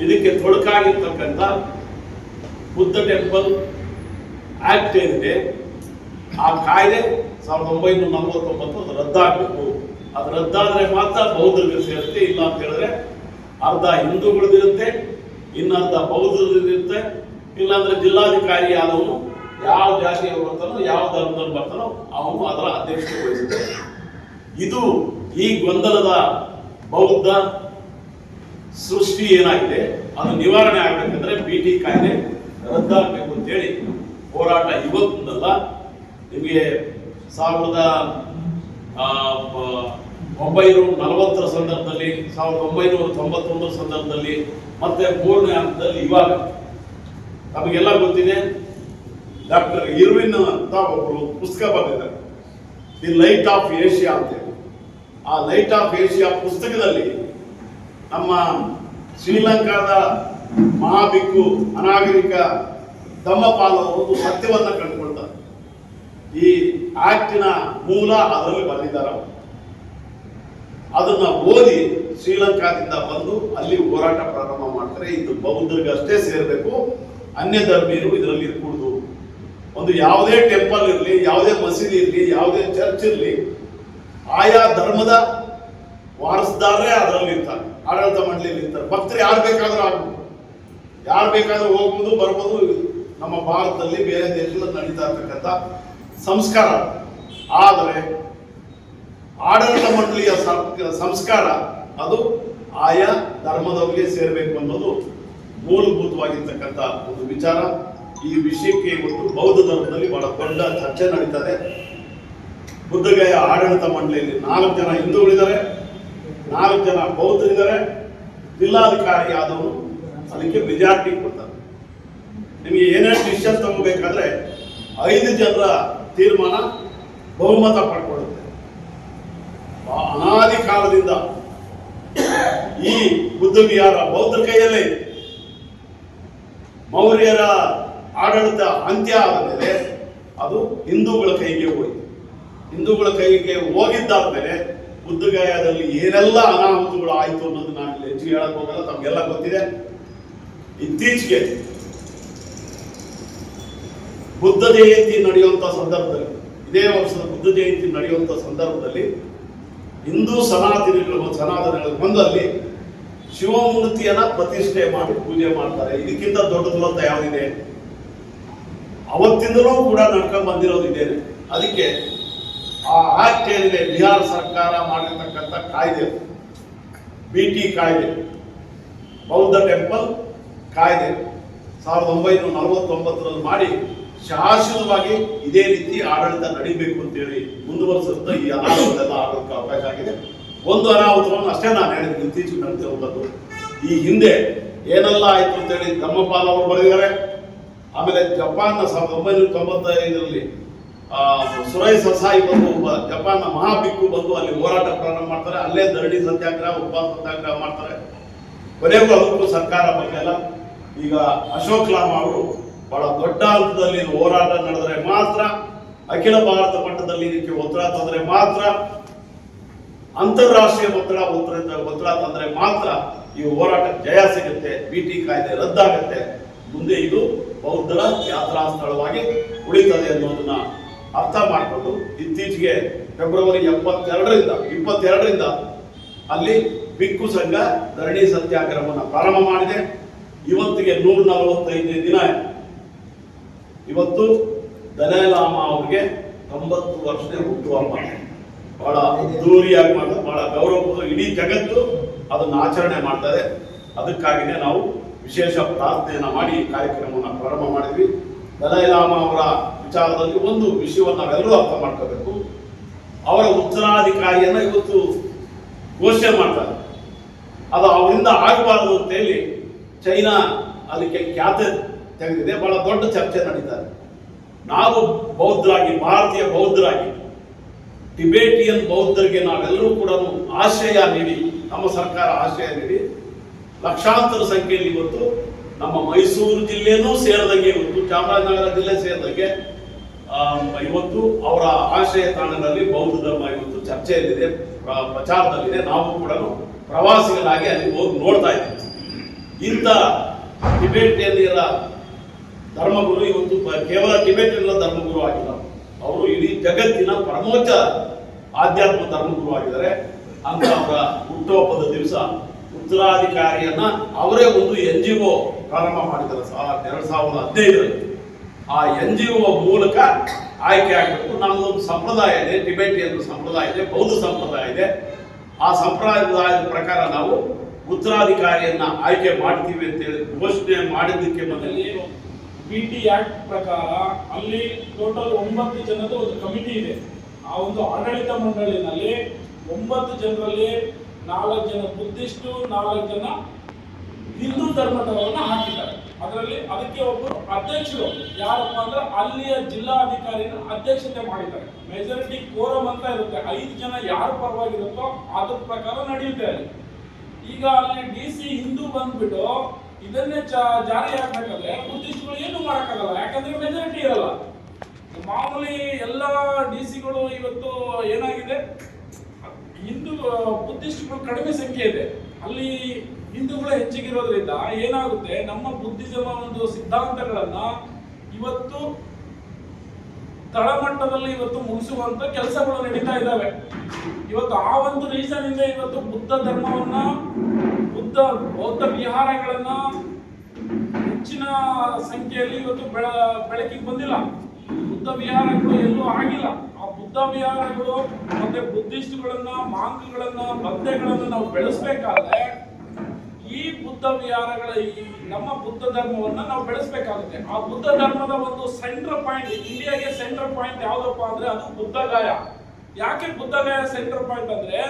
Speaker 3: ಇದಕ್ಕೆ ತೊಡಕಾಗಿರ್ತಕ್ಕಂಥ ಬುದ್ಧ ಟೆಂಪಲ್ ಆಕ್ಟ್ ಏನಿದೆ, ಆ ಕಾಯ್ದೆ ಸಾವಿರದ ಒಂಬೈನೂರ ನಲವತ್ತೊಂಬತ್ತು ಅದು ರದ್ದಾಗಬೇಕು. ಅದು ರದ್ದಾದರೆ ಮಾತ್ರ ಬೌದ್ಧರಿಗೆ ಸೇರುತ್ತೆ ಇಲ್ಲ ಅಂತ ಹೇಳಿದ್ರೆ ಅರ್ಧ ಹಿಂದೂಗಳದಿರುತ್ತೆ ಇನ್ನರ್ಧ ಬೌದ್ಧರಿರುತ್ತೆ, ಇಲ್ಲಾಂದ್ರೆ ಜಿಲ್ಲಾಧಿಕಾರಿ ಆದವನು ಯಾವ ಜಾತಿಯವರು ಬರ್ತಾನೋ, ಯಾವ ಧರ್ಮದಲ್ಲಿ ಬರ್ತಾನೋ, ಅವನು ಅದರ ಅಧ್ಯಕ್ಷತೆ ವಹಿಸುತ್ತೆ ಇದು ಈ ಗೊಂದಲದ ಬೌದ್ಧ ಸೃಷ್ಟಿ ಏನಾಗಿದೆ? ಅದು ನಿವಾರಣೆ ಆಗ್ಬೇಕಂದ್ರೆ ಬಿ ಟಿ ಕಾಯ್ದೆ ರದ್ದಾಗಬೇಕು ಅಂತೇಳಿ ಹೋರಾಟ ಇವತ್ತಿನಲ್ಲ. ನಿಮಗೆ ಸಾವಿರದ ಒಂಬೈನೂರ ನಲವತ್ತರ ಸಂದರ್ಭದಲ್ಲಿ, ಸಾವಿರದ ಒಂಬೈನೂರ ತೊಂಬತ್ತೊಂದರ ಸಂದರ್ಭದಲ್ಲಿ ಮತ್ತೆ ಮೂರನೇ ಹಂತದಲ್ಲಿ ಇವಾಗ. ನಮಗೆಲ್ಲ ಗೊತ್ತಿದೆ, ಡಾಕ್ಟರ್ ಇರ್ವಿನ್ ಅಂತ ಒಬ್ಬರು ಪುಸ್ತಕ ಬರೆದಿದ್ದಾರೆ. ದಿ ಲೈಟ್ ಆಫ್ ಏಷ್ಯಾ ಅಂತೇಳಿ. ಆ ಲೈಟ್ ಆಫ್ ಏಷ್ಯಾ ಪುಸ್ತಕದಲ್ಲಿ ನಮ್ಮ ಶ್ರೀಲಂಕಾದ ಮಹಾಬಿಕ್ಕು ಅನಾಗರಿಕ ಧಮ್ಮಪಾಲವರು ಒಂದು ಸತ್ಯವನ್ನ ಕಂಡುಕೊಳ್ತಾರೆ. ಈ ಆಕ್ಟಿನ ಮೂಲ ಅದರಲ್ಲಿ ಬಂದಿದ್ದಾರೆ ಅವರು. ಅದನ್ನ ಓದಿ ಶ್ರೀಲಂಕಾದಿಂದ ಬಂದು ಅಲ್ಲಿ ಹೋರಾಟ ಪ್ರಾರಂಭ ಮಾಡ್ತಾರೆ. ಇದು ಬೌದ್ಧರಿಗೆ ಅಷ್ಟೇ ಸೇರಬೇಕು. ಅನ್ಯ ಧರ್ಮೀಯರು ಇದರಲ್ಲಿ ಇರ್ಕೂಡುದು ಒಂದು ಯಾವುದೇ ಟೆಂಪಲ್ ಇರಲಿ, ಯಾವುದೇ ಮಸೀದಿ ಇರಲಿ, ಯಾವುದೇ ಚರ್ಚ್ ಇರಲಿ, ಆಯಾ ಧರ್ಮದ ವಾರಸ್ದಾರರೇ ಅದರಲ್ಲಿ ಇರ್ತಾರೆ ಆಡಳಿತ ಮಂಡಳಿಯಲ್ಲಿ ಇರ್ತಾರೆ ಭಕ್ತರು ಯಾರು ಬೇಕಾದರೂ ಆಗ್ಬೋದು. ಯಾರು ಬೇಕಾದರೂ ಹೋಗ್ಬೋದು, ಬರ್ಬೋದು. ನಮ್ಮ ಭಾರತದಲ್ಲಿ ಬೇರೆ ದೇಶದಲ್ಲಿ ನಡೀತಾ ಇರ್ತಕ್ಕಂಥ ಸಂಸ್ಕಾರ. ಆದರೆ ಆಡಳಿತ ಮಂಡಳಿಯ ಸಂಸ್ಕಾರ ಅದು ಆಯಾ ಧರ್ಮದವರಿಗೆ ಸೇರಬೇಕು ಅನ್ನೋದು ಮೂಲಭೂತವಾಗಿರ್ತಕ್ಕಂಥ ಒಂದು ವಿಚಾರ. ಈ ವಿಷಯಕ್ಕೆ ಇವತ್ತು ಬೌದ್ಧ ಧರ್ಮದಲ್ಲಿ ಬಹಳ ದೊಡ್ಡ ಚರ್ಚೆ ನಡೀತದೆ ಬುದ್ಧಗಯ ಆಡಳಿತ ಮಂಡಳಿಯಲ್ಲಿ ನಾಲ್ಕು ಜನ ಹಿಂದೂಗಳಿದ್ದಾರೆ. ನಾಲ್ಕು ಜನ ಬೌದ್ಧರಿದ್ದಾರೆ. ಜಿಲ್ಲಾಧಿಕಾರಿ ಆದವರು ಅದಕ್ಕೆ ಮೆಜಾರಿಟಿ ಕೊಡ್ತಾರೆ. ನಿಮಗೆ ಏನೇ ಡಿಸಿಷನ್ ತಗೋಬೇಕಾದ್ರೆ ಐದು ಜನರ ತೀರ್ಮಾನ ಬಹುಮತ ಪಡ್ಕೊಳ್ಳುತ್ತೆ. ಅನಾದಿ ಕಾಲದಿಂದ ಈ ಬುದ್ಧ ಬೌದ್ಧ ಕೈಯಲ್ಲೇ ಇದೆ. ಮೌರ್ಯರ ಆಡಳಿತ ಅಂತ್ಯ ಆದ ಮೇಲೆ ಅದು ಹಿಂದೂಗಳ ಕೈಗೆ ಹೋಯಿತು. ಹಿಂದೂಗಳ ಕೈಗೆ ಹೋಗಿದ್ದಾದ್ಮೇಲೆ ಬುದ್ಧಗಯಾದಲ್ಲಿ ಏನೆಲ್ಲ ಅನಾಹುತಗಳು ಆಯಿತು ಅನ್ನೋದು ನಾನು ಹೆಚ್ಚಿಗೆ ಹೇಳಕ್ ಹೋಗಲ್ಲ, ತಮಗೆಲ್ಲ ಗೊತ್ತಿದೆ. ಇತ್ತೀಚೆಗೆ ಬುದ್ಧ ಜಯಂತಿ ನಡೆಯುವಂತ ಸಂದರ್ಭದಲ್ಲಿ, ಇದೇ ವರ್ಷದ ಬುದ್ಧ ಜಯಂತಿ ನಡೆಯುವಂತ ಸಂದರ್ಭದಲ್ಲಿ ಹಿಂದೂ ಸನಾತನಿಗಳು ಸನಾತನಗಳು ಬಂದಲ್ಲಿ ಶಿವಮೂರ್ತಿಯನ್ನ ಪ್ರತಿಷ್ಠೆ ಮಾಡಿ ಪೂಜೆ ಮಾಡ್ತಾರೆ. ಇದಕ್ಕಿಂತ ದೊಡ್ಡ ದುರಂತ ಯಾವುದಿದೆ? ಅವತ್ತಿಂದಲೂ ಕೂಡ ನಡ್ಕೊಂಡು ಬಂದಿರೋದು ಇದೇನೆ. ಅದಕ್ಕೆ ಆ ಏನಿದೆ ಬಿಹಾರ ಸರ್ಕಾರ ಮಾಡಿರ್ತಕ್ಕಂಥ ಕಾಯ್ದೆ. ಬಿ ಟಿ ಕಾಯ್ದೆ. ಬೌದ್ಧ ಟೆಂಪಲ್ ಕಾಯ್ದೆ. ಸಾವಿರದ ಒಂಬೈನೂರ ನಲವತ್ತೊಂಬತ್ತರಲ್ಲಿ ಮಾಡಿ ಶಾಶ್ವತವಾಗಿ ಇದೇ ರೀತಿ ಆಡಳಿತ ನಡಿಬೇಕು ಅಂತೇಳಿ ಮುಂದುವರಿಸುತ್ತಾ ಈ ಅನಾಹುತೆಲ್ಲ ಆಗೋಕ್ಕೆ ಅವಕಾಶ ಆಗಿದೆ. ಒಂದು ಅನಾಹುತವನ್ನು ಅಷ್ಟೇ ನಾನು ಹೇಳಿದ್ದೀನಿ ಇತ್ತೀಚೆಗೆ ನಡೆದಿರುವಂಥದ್ದು ಈ ಹಿಂದೆ ಏನೆಲ್ಲ ಆಯಿತು ಅಂತೇಳಿ ಧರ್ಮಪಾಲ್ ಅವರು ಬರೆದಿದ್ದಾರೆ. ಆಮೇಲೆ ಜಪಾನ್ನ ಸಾವಿರದ ಒಂಬೈನೂರ ತೊಂಬತ್ತೈದರಲ್ಲಿ ಸುರೈ ಸಸಾಯಿ ಬಂದು ಜಪಾನ್ನ ಮಹಾಬಿಕ್ಕು ಬಂದು ಅಲ್ಲಿ ಹೋರಾಟ ಪ್ರಾರಂಭ ಮಾಡ್ತಾರೆ. ಅಲ್ಲೇ ಧರಣಿ, ಸತ್ಯಾಗ್ರಹ ಉಪವಾಸ ಸತ್ಯಾಗ್ರಹ ಮಾಡ್ತಾರೆ. ಕೊನೆಗೂ ಅದಕ್ಕೂ ಸರ್ಕಾರ ಬಗ್ಗೆಲ್ಲ ಈಗ ಅಶೋಕ್ ಲಾಮ ಅವರು ಬಹಳ ದೊಡ್ಡ ಹಂತದಲ್ಲಿ ಹೋರಾಟ ನಡೆದರೆ ಮಾತ್ರ, ಅಖಿಲ ಭಾರತ ಮಟ್ಟದಲ್ಲಿ ಇದಕ್ಕೆ ಒತ್ತಡ ತಂದ್ರೆ ಮಾತ್ರ, ಅಂತಾರಾಷ್ಟ್ರೀಯ ಒತ್ತಡ ಒತ್ತಡ ತಂದ್ರೆ ಮಾತ್ರ ಈ ಹೋರಾಟ ಜಯ ಸಿಗುತ್ತೆ. ಬಿ ಟಿ ಕಾಯ್ದೆ ರದ್ದಾಗುತ್ತೆ. ಮುಂದೆ ಇದು ಬೌದ್ಧರ ಯಾತ್ರಾ ಸ್ಥಳವಾಗಿ ಉಳಿತದೆ ಅನ್ನೋದನ್ನ ಅರ್ಥ ಮಾಡಿಕೊಂಡು ಇತ್ತೀಚೆಗೆ ಫೆಬ್ರವರಿ ಎಪ್ಪತ್ತೆರಡರಿಂದ, ಇಪ್ಪತ್ತೆರಡರಿಂದ ಅಲ್ಲಿ ಬಿಕ್ಕು ಸಂಘ ಧರಣಿ ಸತ್ಯಾಗ್ರಹವನ್ನು ಪ್ರಾರಂಭ ಮಾಡಿದೆ. ಇವತ್ತಿಗೆ ನೂರ ನಲವತ್ತೈದನೇ ದಿನ. ಇವತ್ತು ದಲೈಲಾಮ ಅವರಿಗೆ ತೊಂಬತ್ತು ವರ್ಷದ ಹುಟ್ಟುಹಬ್ಬ. ಬಹಳ ಅದ್ದೂರಿಯಾಗಿ ಮಾಡ್ತಾರೆ ಬಹಳ ಗೌರವ ಇಡೀ ಜಗತ್ತು ಅದನ್ನು ಆಚರಣೆ ಮಾಡ್ತಾರೆ ಅದಕ್ಕಾಗಿಯೇ ನಾವು ವಿಶೇಷ ಪ್ರಾರ್ಥನೆಯನ್ನು ಮಾಡಿ ಕಾರ್ಯಕ್ರಮವನ್ನು ಪ್ರಾರಂಭ ಮಾಡಿದ್ವಿ. ದಲೈಲಾಮ ಅವರ ವಿಚಾರದಲ್ಲಿ ಒಂದು ವಿಷಯವನ್ನು ನಾವೆಲ್ಲರೂ ಅರ್ಥ ಮಾಡ್ಕೋಬೇಕು. ಅವರ ಉತ್ತರಾಧಿಕಾರಿಯನ್ನು ಇವತ್ತು ಘೋಷಣೆ ಮಾಡ್ತಾರೆ. ಅದು ಅವರಿಂದ ಆಗಬಾರದು ಅಂತ ಹೇಳಿ ಚೈನಾ ಅದಕ್ಕೆ ಖ್ಯಾತೆ ತೆಗೆದಿದೆ. ಬಹಳ ದೊಡ್ಡ ಚರ್ಚೆ ನಡೀತಾರೆ. ನಾವು ಬೌದ್ಧರಾಗಿ, ಭಾರತೀಯ ಬೌದ್ಧರಾಗಿ, ಟಿಬೇಟಿಯನ್ ಬೌದ್ಧರಿಗೆ ನಾವೆಲ್ಲರೂ ಕೂಡ ಆಶ್ರಯ ನೀಡಿ, ನಮ್ಮ ಸರ್ಕಾರ ಆಶ್ರಯ ನೀಡಿ, ಲಕ್ಷಾಂತರ ಸಂಖ್ಯೆಯಲ್ಲಿ ಇವತ್ತು ನಮ್ಮ ಮೈಸೂರು ಜಿಲ್ಲೆನೂ ಸೇರಿದಂಗೆ, ಇವತ್ತು ಚಾಮರಾಜನಗರ ಜಿಲ್ಲೆ ಸೇರಿದಂಗೆ ಇವತ್ತು ಅವರ ಆಶ್ರಯ ತಾಣದಲ್ಲಿ ಬೌದ್ಧ ಧರ್ಮ ಇವತ್ತು ಚರ್ಚೆಯಲ್ಲಿದೆ, ಪ್ರ- ಪ್ರಚಾರದಲ್ಲಿದೆ. ನಾವು ಕೂಡ ಪ್ರವಾಸಿಗಳಾಗಿ ಅಲ್ಲಿ ಹೋಗಿ ನೋಡ್ತಾ ಇದ್ದೀವಿ. ಇಂಥ ಟಿಬೇಟಿಯನ್ನಿಯರ ಧರ್ಮಗುರು ಇವತ್ತು ಕೇವಲ ಟಿಬೇಟಿಯನ್ನ ಧರ್ಮಗುರು ಆಗಿಲ್ಲ. ಅವರು ಇಡೀ ಜಗತ್ತಿನ ಪ್ರಮೋಚ ಆಧ್ಯಾತ್ಮ ಧರ್ಮಗುರು ಆಗಿದ್ದಾರೆ. ಅಂತ ಅವರ ಹುಟ್ಟುಹಬ್ಬದ ದಿವಸ ಉತ್ತರಾಧಿಕಾರಿಯನ್ನ ಅವರೇ ಒಂದು ಎನ್ ಜಿ ಒ ಪ್ರಾರಂಭ ಮಾಡಿದ್ದಾರೆ. ಎರಡ್ ಸಾವಿರದ ಹದಿನೈದರಲ್ಲಿ. ಆ ಎನ್ ಜಿ ಒ ಮೂಲಕ ಆಯ್ಕೆ ಆಗಬೇಕು. ನಮ್ಮದೊಂದು ಸಂಪ್ರದಾಯ ಇದೆ ಟಿಬೆಟಿಯನ್ ಸಂಪ್ರದಾಯ ಇದೆ, ಬೌದ್ಧ ಸಂಪ್ರದಾಯ ಇದೆ. ಆ ಸಂಪ್ರದಾಯದ ಪ್ರಕಾರ ನಾವು ಉತ್ತರಾಧಿಕಾರಿಯನ್ನ ಆಯ್ಕೆ ಮಾಡ್ತೀವಿ ಅಂತೇಳಿ ಘೋಷಣೆ ಮಾಡಿದ್ದಕ್ಕೆ ಮೊದಲೇ
Speaker 4: ಪಿ ಟಿ ಆಕ್ಟ್ ಪ್ರಕಾರ ಅಲ್ಲಿ ಟೋಟಲ್ ಒಂಬತ್ತು ಜನದ ಒಂದು ಕಮಿಟಿ ಇದೆ. ಆ ಒಂದು ಆಡಳಿತ ಮಂಡಳಿನಲ್ಲಿ ಒಂಬತ್ತು ಜನರಲ್ಲಿ ನಾಲ್ಕು ಜನ ಬುದ್ಧಿಸ್ಟು ನಾಲ್ಕು ಜನ ಹಿಂದೂ ಧರ್ಮದವರನ್ನ ಹಾಕಿದ್ದಾರೆ. ಅದರಲ್ಲಿ ಅದಕ್ಕೆ ಒಬ್ಬರು ಅಧ್ಯಕ್ಷರು ಯಾರಪ್ಪ ಅಂದ್ರೆ ಅಲ್ಲಿಯ ಜಿಲ್ಲಾಧಿಕಾರಿನ ಅಧ್ಯಕ್ಷತೆ ಮಾಡಿದ್ದಾರೆ. ಮೆಜಾರಿಟಿ ಕೋರಮ್ ಅಂತ ಇರುತ್ತೆ. ಐದು ಜನ ಯಾರು ಪರವಾಗಿರುತ್ತೋ ಅದ್ರ ಪ್ರಕಾರ ನಡೆಯುತ್ತೆ ಅಲ್ಲಿ. ಈಗ ಅಲ್ಲಿ ಡಿ ಸಿ ಹಿಂದೂ ಬಂದ್ಬಿಟ್ಟು ಇದನ್ನೇ ಜಾರಿ ಹಾಕ್ಬೇಕಾದ್ರೆ ಬುದ್ಧಿಸ್ಟ್ಗಳು ಏನು ಮಾಡೋಕ್ಕಾಗಲ್ಲ. ಯಾಕಂದ್ರೆ ಮೆಜಾರಿಟಿ ಇರಲ್ಲ. ಮಾಮೂಲಿ ಎಲ್ಲ ಡಿ ಸಿಗಳು ಇವತ್ತು ಏನಾಗಿದೆ? ಹಿಂದೂ ಬುದ್ಧಿಸ್ಟ್ಗಳು ಕಡಿಮೆ ಸಂಖ್ಯೆ ಇದೆ. ಅಲ್ಲಿ ಹಿಂದೂಗಳು ಹೆಚ್ಚಿಗಿರೋದ್ರಿಂದ ಏನಾಗುತ್ತೆ? ನಮ್ಮ ಬುದ್ಧಿಸಮ ಒಂದು ಸಿದ್ಧಾಂತಗಳನ್ನ ಇವತ್ತು ತಳಮಟ್ಟದಲ್ಲಿ ಇವತ್ತು ಮುಗಿಸುವಂತ ಕೆಲಸಗಳು ನಡೀತಾ ಇದ್ದಾವೆ. ಇವತ್ತು ಆ ಒಂದು ರೀಸನ್ ಇಂದ ಇವತ್ತು ಬುದ್ಧ ಧರ್ಮವನ್ನ, ಬುದ್ಧ, ಬೌದ್ಧ ವಿಹಾರಗಳನ್ನ ಹೆಚ್ಚಿನ ಸಂಖ್ಯೆಯಲ್ಲಿ ಇವತ್ತು ಬೆಳ, ಬೆಳಕಿಗೆ ಬಂದಿಲ್ಲ. ಬುದ್ಧ ವಿಹಾರಗಳು ಎಲ್ಲೂ ಆಗಿಲ್ಲ. ಆ ಬುದ್ಧ ವಿಹಾರಗಳು ಮತ್ತೆ ಬುದ್ಧಿಸ್ಟ್ಗಳನ್ನ, ಮಾಂಗಗಳನ್ನ ಬಂದೆಗಳನ್ನ ನಾವು ಬೆಳೆಸ್ಬೇಕಾದ್ರೆ ಈ ಬುದ್ಧ ವಿಹಾರಗಳ ಈ ನಮ್ಮ ಬುದ್ಧ ಧರ್ಮವನ್ನು ನಾವು ಬೆಳೆಸಬೇಕಾಗುತ್ತೆ. ಆ ಬುದ್ಧ ಧರ್ಮದ ಒಂದು ಸೆಂಟ್ರ್ ಪಾಯಿಂಟ್ ಇಂಡಿಯಾಗೆ ಸೆಂಟ್ರ್ ಪಾಯಿಂಟ್ ಯಾವುದಪ್ಪ ಅಂದ್ರೆ ಅದು ಬುದ್ಧಗಾಯ ಯಾಕೆ ಬುದ್ಧಗಾಯ ಸೆಂಟ್ರ್ ಪಾಯಿಂಟ್ ಅಂದ್ರೆ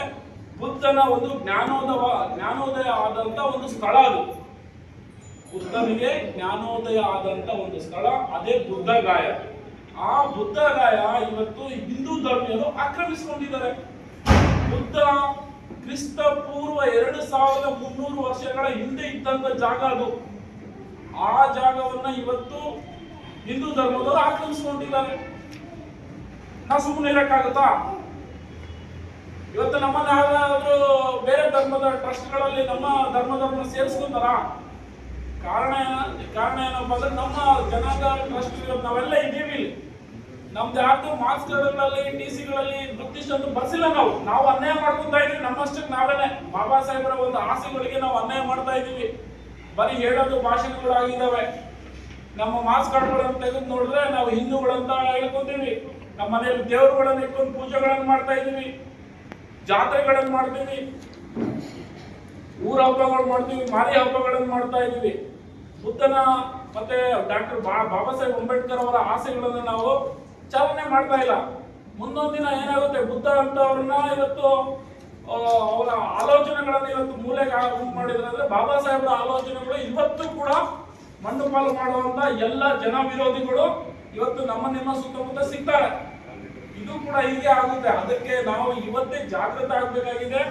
Speaker 4: ಬುದ್ಧನ ಒಂದು ಜ್ಞಾನೋದಯ ಜ್ಞಾನೋದಯ ಆದಂತ ಒಂದು ಸ್ಥಳ ಅದು. ಬುದ್ಧನಿಗೆ ಜ್ಞಾನೋದಯ ಆದಂತ ಒಂದು ಸ್ಥಳ, ಅದೇ ಬುದ್ಧಗಾಯ ಆ ಬುದ್ಧಗಾಯ ಇವತ್ತು ಹಿಂದೂ ಧರ್ಮೀಯರು ಆಕ್ರಮಿಸಿಕೊಂಡಿದ್ದಾರೆ. ಬುದ್ಧ ಕ್ರಿಸ್ತ ಪೂರ್ವ ಎರಡು ಸಾವಿರದ ಮುನ್ನೂರು ವರ್ಷಗಳ ಹಿಂದೆ ಇದ್ದಂತ ಜಾಗ ಅದು. ಆ ಜಾಗವನ್ನ ಇವತ್ತು ಹಿಂದೂ ಧರ್ಮದವರು ಆಕ್ರಮಿಸಿಕೊಂಡಿದ್ದಾರೆ. ನಾ ಸುಮ್ಮನೆ ಇರಕ್ಕಾಗುತ್ತಾ ಇವತ್ತು ನಮ್ಮನ್ನ ಯಾರಾದ್ರೂ ಬೇರೆ ಧರ್ಮದ ಟ್ರಸ್ಟ್ಗಳಲ್ಲಿ ನಮ್ಮ ಧರ್ಮದವ್ರನ್ನ ಸೇರಿಸ್ಕೊಂತಾರ? ಕಾರಣ ಕಾರಣ ಏನಪ್ಪ ಅಂದ್ರೆ ನಮ್ಮ ಜನಾಂಗ ಟ್ರಸ್ಟ್ ನಾವೆಲ್ಲ ಇದ್ದೀವಿ ಇಲ್ಲಿ. ನಮ್ದು ಯಾರ್ದು ಮಾರ್ಕ್ಸ್ಗಳಲ್ಲಿ ಟಿ ಸಿಗಳಲ್ಲಿ ಬ್ರಿಟಿಷ್ ಅಂತ ಬರ್ಸಿಲ್ಲ ನಾವು. ನಾವು ಅನ್ಯಾಯ ಮಾಡ್ಕೊತಾ ಇದೀವಿ. ನಮ್ಮಷ್ಟಕ್ಕೆ ನಾವೇನೆ ಬಾಬಾ ಸಾಹೇಬರ ಒಂದು ಆಸೆಗಳಿಗೆ ನಾವು ಅನ್ಯಾಯ ಮಾಡ್ತಾ ಇದೀವಿ. ಬರೀ ಹೇಳೋದು ಭಾಷಣಗಳಾಗಿದ್ದಾವೆ. ನಮ್ಮ ಮಾರ್ಕ್ಸ್ ಕಾರ್ಡ್ಗಳನ್ನು ತೆಗೆದು ನೋಡಿದ್ರೆ ನಾವು ಹಿಂದೂಗಳಂತ ಹೇಳ್ಕೊತೀವಿ. ನಮ್ಮ ಮನೆಯಲ್ಲಿ ದೇವರುಗಳನ್ನ ಇಟ್ಕೊಂಡು ಪೂಜೆಗಳನ್ನು ಮಾಡ್ತಾ ಇದೀವಿ. ಜಾತ್ರೆಗಳನ್ನು ಮಾಡ್ತೀವಿ. ಊರ ಹಬ್ಬಗಳು ಮಾಡ್ತೀವಿ. ಮಾರಿ ಹಬ್ಬಗಳನ್ನು ಮಾಡ್ತಾ ಇದೀವಿ. ಬುದ್ಧನ ಮತ್ತೆ ಡಾಕ್ಟರ್ ಬಾಬಾ ಸಾಹೇಬ್ ಅಂಬೇಡ್ಕರ್ ಅವರ ಆಸೆಗಳನ್ನು ನಾವು ಚಾಲನೆ ಮಾಡ್ತಾ ಇಲ್ಲ. ಮುಂದೊಂದು ದಿನ ಏನಾಗುತ್ತೆ? ಬುದ್ಧ ಅಂತ ಅವ್ರನ್ನ ಇವತ್ತು ಅವರ ಆಲೋಚನೆಗಳನ್ನು ಇವತ್ತು ಮೂಲೆಗೆ ಮಾಡಿದ್ರೆ. ಬಾಬಾ ಸಾಹೇಬರ ಆಲೋಚನೆಗಳು ಇವತ್ತು ಕೂಡ ಮಣ್ಣು ಪಾಲು ಮಾಡುವಂತ ಎಲ್ಲ ಜನ ವಿರೋಧಿಗಳು ಇವತ್ತು ನಮ್ಮ ನಿಮ್ಮ ಸುತ್ತಮುತ್ತ ಸಿಗ್ತಾರೆ. ಇದು ಕೂಡ ಹೀಗೆ ಆಗುತ್ತೆ. ಅದಕ್ಕೆ ನಾವು ಇವತ್ತೇ ಜಾಗೃತ ಆಗ್ಬೇಕಾಗಿದೆ.